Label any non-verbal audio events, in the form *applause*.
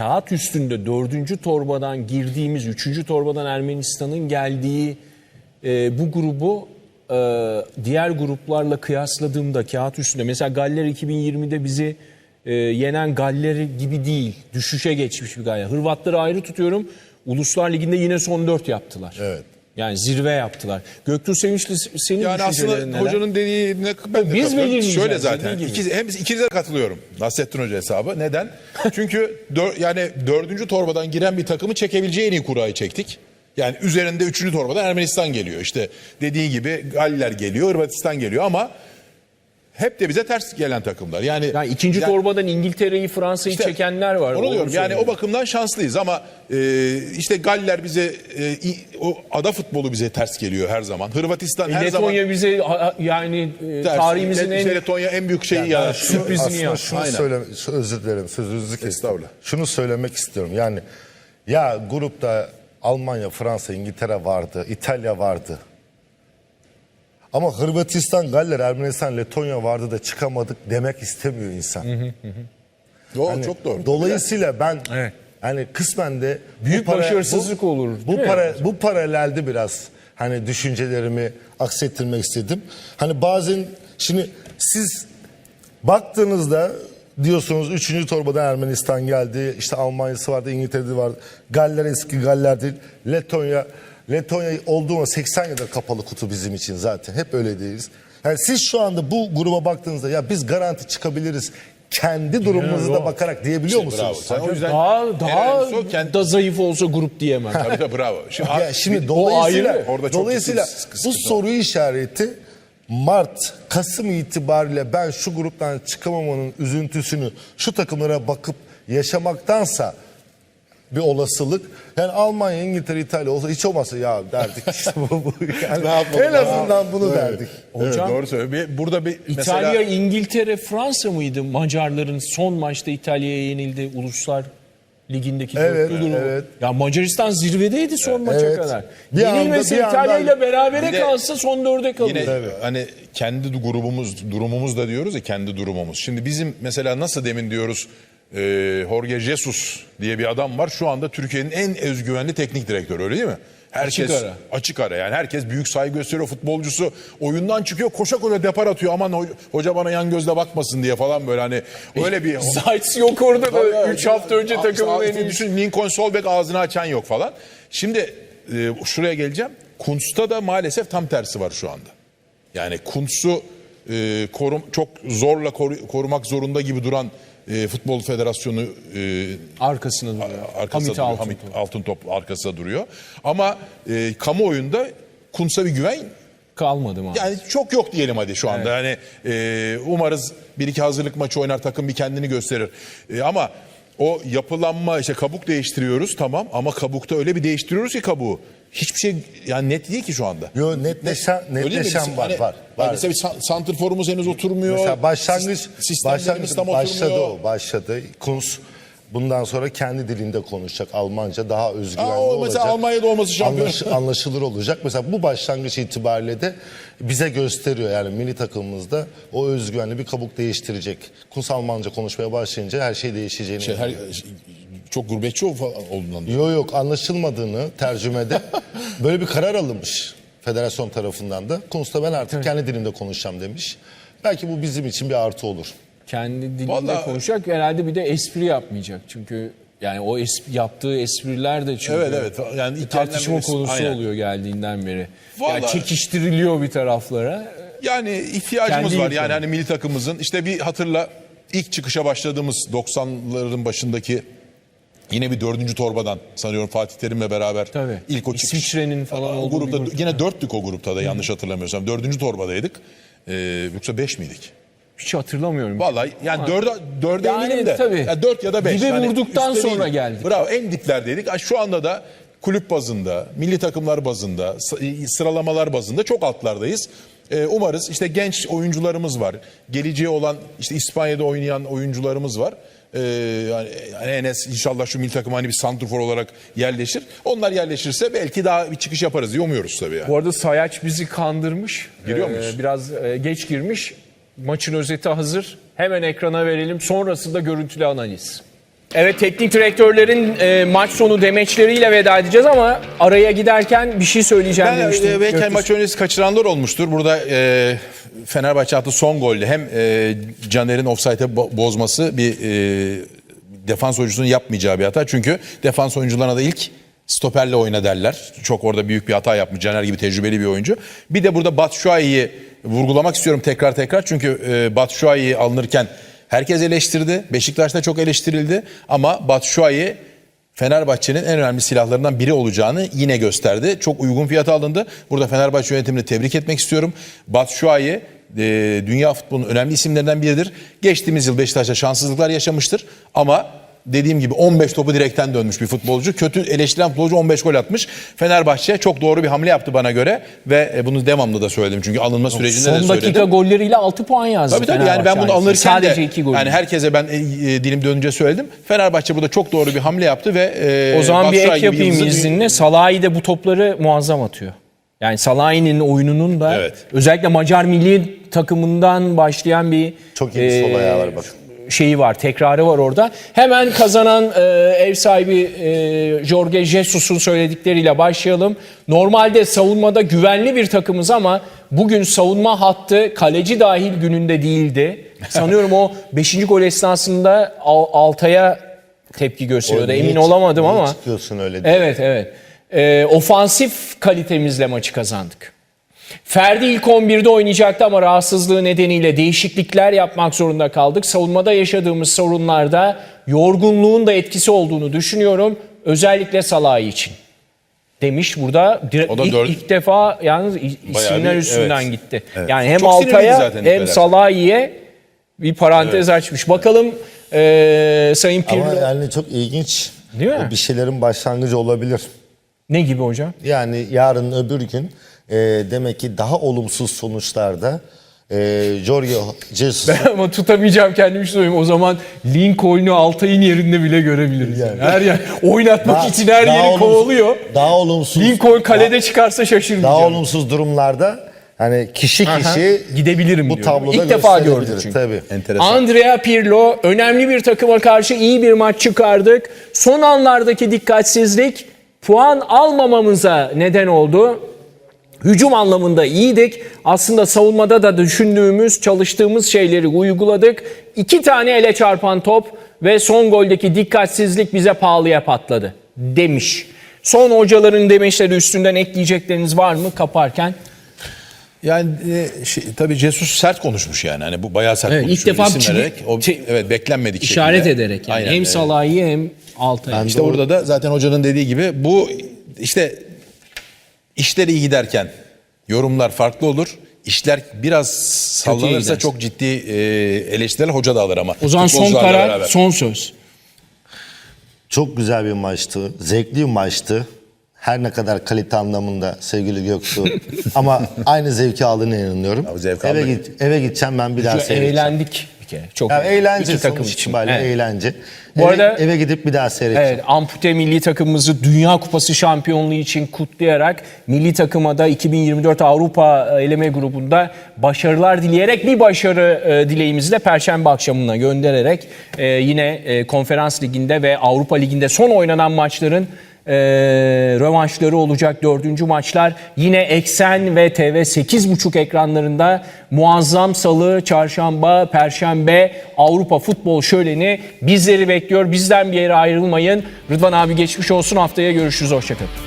kağıt üstünde dördüncü torbadan girdiğimiz, üçüncü torbadan Ermenistan'ın geldiği e, bu grubu e, diğer gruplarla kıyasladığımda kağıt üstünde mesela Galler 2020'de bizi e, yenen Galler gibi değil. Düşüşe geçmiş bir Galler. Hırvatları ayrı tutuyorum. Uluslar Ligi'nde yine son dört yaptılar. Evet. Yani zirve yaptılar. Göktuğ Sevinçli senin Yani aslında neler? hocanın dediğine ben de Biz katılıyorum. Şöyle zaten. İkiz, hem ikinize de katılıyorum. Nasrettin Hoca hesabı. Neden? *laughs* Çünkü dör, yani dördüncü torbadan giren bir takımı çekebileceği en iyi kurayı çektik. Yani üzerinde üçüncü torbadan Ermenistan geliyor. İşte dediği gibi Galler geliyor, Hırvatistan geliyor ama hep de bize ters gelen takımlar. Yani, Yani ikinci yani- torbadan İngiltere'yi, Fransa'yı İşte çekenler var. Onu diyorum. Yani o bakımdan şanslıyız ama e, işte Galler bize e, o ada futbolu bize ters geliyor her zaman. Hırvatistan her zaman Letonya bize yani e, ters. tarihimizin en Letonya en büyük şeyi ya. sürprizini yaptı. şunu Aynen. söyle, özür dilerim sözünüzü kestim. Şunu söylemek istiyorum. Yani ya grupta Almanya, Fransa, İngiltere vardı, İtalya vardı. Ama Hırvatistan, Galler, Ermenistan, Letonya vardı da çıkamadık demek istemiyor insan. Doğru, Hani çok doğru. Dolayısıyla ben Evet. hani kısmen de Büyük başarısızlık olur, değil Bu mi? para bu paralelde biraz hani düşüncelerimi aksettirmek istedim. Hani bazen şimdi siz baktığınızda diyorsunuz 3. torbadan Ermenistan geldi. işte Almanya'sı vardı, İngiltere'de vardı. Galler eski Galler değil. Letonya Letonya olduğunda 80 yıldır kapalı kutu bizim için zaten. Hep öyle değiliz. Yani siz şu anda bu gruba baktığınızda ya biz garanti çıkabiliriz. Kendi durumumuza da bakarak diyebiliyor İşte bravo. musunuz? Sen o yüzden daha daha o kendi- da zayıf olsa grup diyemem. Tabii tabii bravo. *laughs* Şimdi, Ya şimdi dolayısıyla ayrı. Orada çok dolayısıyla ciddi sıkıntı bu var. soru işareti Mart, Kasım itibariyle ben şu gruptan çıkamamanın üzüntüsünü şu takımlara bakıp yaşamaktansa bir olasılık. Yani Almanya, İngiltere, İtalya olsa hiç olmazsa ya derdik *laughs* işte bu, bu. Yani Ne yapalım en azından bunu derdik. Evet, Hocam- doğru söylüyor. Bir- Burada bir İtalya, mesela İngiltere, Fransa mıydı? Macarların son maçta İtalya'ya yenildi Uluslar Ligi'ndeki Evet, durumu. evet. Ya Macaristan zirvedeydi son maça Evet. kadar. Bir anda- İtalya ile berabere de- kalsa son dörde kalır. Yine hani kendi grubumuz, durumumuz da diyoruz ya kendi durumumuz. Şimdi bizim mesela nasıl demin diyoruz e, Jorge Jesus diye bir adam var. Şu anda Türkiye'nin en özgüvenli teknik direktörü öyle değil mi? Herkes Açık ara. açık ara yani herkes büyük saygı gösteriyor futbolcusu oyundan çıkıyor koşa koşa depar atıyor aman ho- hoca bana yan gözle bakmasın diye falan böyle hani öyle bir *laughs* Zayt yok orada da 3 hafta önce Aa, takımın işte en iyi. düşün Lincoln Solbeck ağzını açan yok falan. Şimdi e, şuraya geleceğim. Kuntz'ta da maalesef tam tersi var şu anda. Yani Kuntz'u e, korum, çok zorla koru- korumak zorunda gibi duran e, Futbol Federasyonu e, Arkasında duruyor. Hamit duruyor. Altın. Hamit Altıntop arkasında duruyor. Ama e, kamuoyunda Kuntz'a bir güven Kalmadı mı? yani çok yok diyelim hadi şu anda. Yani e, umarız bir iki hazırlık maçı oynar takım bir kendini gösterir. E, ama o yapılanma işte kabuk değiştiriyoruz tamam ama kabukta öyle bir değiştiriyoruz ki kabuğu. Hiçbir şey yani net değil ki şu anda. Yo netleşen, netleşen var, Hani- var. hani var. Mesela bir san- santrforumuz henüz oturmuyor. Mesela başlangıç Sis- sistemlerimiz başlangıç tam başladı oturmuyor. o başladı. Kunz bundan sonra kendi dilinde konuşacak Almanca daha özgüvenli Aa, o olacak. mesela Almanya'da olması şampiyon. Anlaş- anlaşılır olacak. Mesela bu başlangıç itibariyle de bize gösteriyor yani milli takımımızda o özgüvenli bir kabuk değiştirecek. Kunz Almanca konuşmaya başlayınca her şey değişeceğini. Şey, her, çok gurbetçi ol- olduğundan. dolayı. Yok yok anlaşılmadığını tercümede *laughs* böyle bir karar alınmış federasyon tarafından da. Kunz'da ben artık kendi dilimde konuşacağım demiş. Belki bu bizim için bir artı olur. Kendi dilinde Vallahi- konuşacak herhalde bir de espri yapmayacak. Çünkü yani o espri, yaptığı espriler de çünkü Evet, evet. Yani bir tartışma birisi- konusu aynen. oluyor geldiğinden beri. Vallahi- Yani çekiştiriliyor bir taraflara. Yani ihtiyacımız Kendi var. Yani hani milli takımımızın işte bir hatırla ilk çıkışa başladığımız 90'ların başındaki yine bir dördüncü torbadan sanıyorum Fatih Terim'le beraber Tabii. ilk o çıkış. İsviçre'nin falan olduğu grupta grup. yine dörttük o grupta da yanlış hatırlamıyorsam. Dördüncü torbadaydık. Ee, yoksa beş miydik? Hiç hatırlamıyorum. Vallahi yani dörde, dörde Yani eminim de. tabii. Ya dört ya da beş. Dibe Yani vurduktan üstte sonra geldik. Bravo en diplerdeydik. Ha, Şu anda da kulüp bazında, milli takımlar bazında, sı- sıralamalar bazında çok altlardayız. Ee, umarız işte genç oyuncularımız var. Geleceği olan işte İspanya'da oynayan oyuncularımız var. Ee, yani, yani Enes inşallah şu milli takıma hani bir santrfor olarak yerleşir. Onlar yerleşirse belki daha bir çıkış yaparız diye umuyoruz tabii yani. Bu arada Sayaç bizi kandırmış. Giriyor Ee, muyuz? Biraz e, geç girmiş. Maçın özeti hazır. Hemen ekrana verelim. Sonrasında görüntülü analiz. Evet teknik direktörlerin e, maç sonu demeçleriyle veda edeceğiz ama araya giderken bir şey söyleyeceğim Ben demiştim. e, belki Göktuğ. maç öncesi kaçıranlar olmuştur. Burada e, Fenerbahçe attığı son golde hem e, Caner'in offside'e bo- bozması bir e, defans oyuncusunun yapmayacağı bir hata. Çünkü defans oyuncularına da ilk stoperle oyna derler. Çok orada büyük bir hata yapmış. Caner gibi tecrübeli bir oyuncu. Bir de burada Batshuayi'yi vurgulamak istiyorum tekrar tekrar. Çünkü e, Batshuayi alınırken herkes eleştirdi. Beşiktaş'ta çok eleştirildi. Ama Batshuayi Fenerbahçe'nin en önemli silahlarından biri olacağını yine gösterdi. Çok uygun fiyata alındı. Burada Fenerbahçe yönetimini tebrik etmek istiyorum. Batshuayi e, dünya futbolunun önemli isimlerinden biridir. Geçtiğimiz yıl Beşiktaş'ta şanssızlıklar yaşamıştır. Ama dediğim gibi 15 topu direkten dönmüş bir futbolcu. Kötü eleştirilen futbolcu 15 gol atmış. Fenerbahçe çok doğru bir hamle yaptı bana göre ve e, bunu devamlı da söyledim çünkü alınma sürecinde de Son söyledim. dakika golleriyle 6 puan yazdı. Tabii tabii yani ben bunu ailesi. alırken Sadece de 2 gol. yani herkese ben e, e, dilim dönünce söyledim. Fenerbahçe burada çok doğru bir hamle yaptı ve e, o zaman bir Batshuayi ek gibi yapayım izninle. Salahi de bu topları muazzam atıyor. Yani Salahi'nin oyununun da Evet. özellikle Macar milli takımından başlayan bir Çok iyi bir sol ayağı var bak. Şeyi var, tekrarı var orada. Hemen kazanan e, ev sahibi e, Jorge Jesus'un söyledikleriyle başlayalım. Normalde savunmada güvenli bir takımız ama bugün savunma hattı kaleci dahil gününde değildi. Sanıyorum o *laughs* 5. gol esnasında Al- Altay'a tepki gösteriyordu. Emin çık- olamadım niye ama. çıkıyorsun öyle diye. Evet evet. E, ofansif kalitemizle maçı kazandık. Ferdi ilk 11'de oynayacaktı ama rahatsızlığı nedeniyle değişiklikler yapmak zorunda kaldık. Savunmada yaşadığımız sorunlarda yorgunluğun da etkisi olduğunu düşünüyorum. Özellikle Salah için. Demiş burada dire- O da ilk, dört- ilk defa yalnız isimler bir- üstünden evet. gitti. Evet. Yani hem Çok Altay'a zaten hem. Salah'a bir parantez açmış. Bakalım eee Sayın Pirlo Ama yani çok ilginç. Değil mi? O bir şeylerin başlangıcı olabilir. ne gibi hocam? Yani yarın öbür gün e, demek ki daha olumsuz sonuçlarda e, Jorge Jesus Ama tutamayacağım kendimi söyleyeyim. O zaman Lincoln'u Altay'ın yerinde bile görebiliriz. Yani. Her yer oynatmak için her yeri olumsuz- kovalıyor. Daha olumsuz. Lincoln kalede çıkarsa şaşırmayacağım. Daha olumsuz durumlarda hani kişi Aha, kişi gidebilirim bu tabloda İlk defa gördüm çünkü. Tabii. Enteresan. Andrea Pirlo önemli bir takıma karşı iyi bir maç çıkardık. Son anlardaki dikkatsizlik puan almamamıza neden oldu. Hücum anlamında iyiydik. Aslında savunmada da düşündüğümüz, çalıştığımız şeyleri uyguladık. İki tane ele çarpan top ve son goldeki dikkatsizlik bize pahalıya patladı demiş. Son hocaların demeçleri üstünden ekleyecekleriniz var mı kaparken? Yani şey, tabii Jesus sert konuşmuş yani. Hani bu bayağı sert Evet, ilk konuşuyor. defa İsim vererek, o, evet beklenmedik İşaret şekilde. ederek yani. Aynen, hem evet. Salah'ı hem Altay'ı. İşte orada da zaten hocanın dediği gibi bu işte işler iyi giderken yorumlar farklı olur. İşler biraz sallanırsa çok ciddi e, eleştiriler hoca da alır ama. O zaman son karar, beraber. son söz. Çok güzel bir maçtı. Zevkli bir maçtı. Her ne kadar kalite anlamında sevgili Göksu. *laughs* Ama aynı zevki aldığına inanıyorum. Abi zevk eve, aldık. git, eve gideceğim ben bir daha seyredeceğim. Eğlendik kere. Çok Ya eğlence İki takım için. Evet. eğlence. Bu eve, arada- eve gidip bir daha seyredeceğim. Evet, ampute milli takımımızı Dünya Kupası şampiyonluğu için kutlayarak milli takıma da 2024 Avrupa eleme grubunda başarılar dileyerek bir başarı e, dileğimizi de Perşembe akşamına göndererek e, yine e, Konferans Ligi'nde ve Avrupa Ligi'nde son oynanan maçların e, rövanşları olacak dördüncü maçlar. Yine Eksen ve TV 8.5 ekranlarında muazzam salı, çarşamba, perşembe Avrupa futbol şöleni bizleri bekliyor. Bizden bir yere ayrılmayın. Rıdvan abi geçmiş olsun haftaya görüşürüz. Hoşçakalın.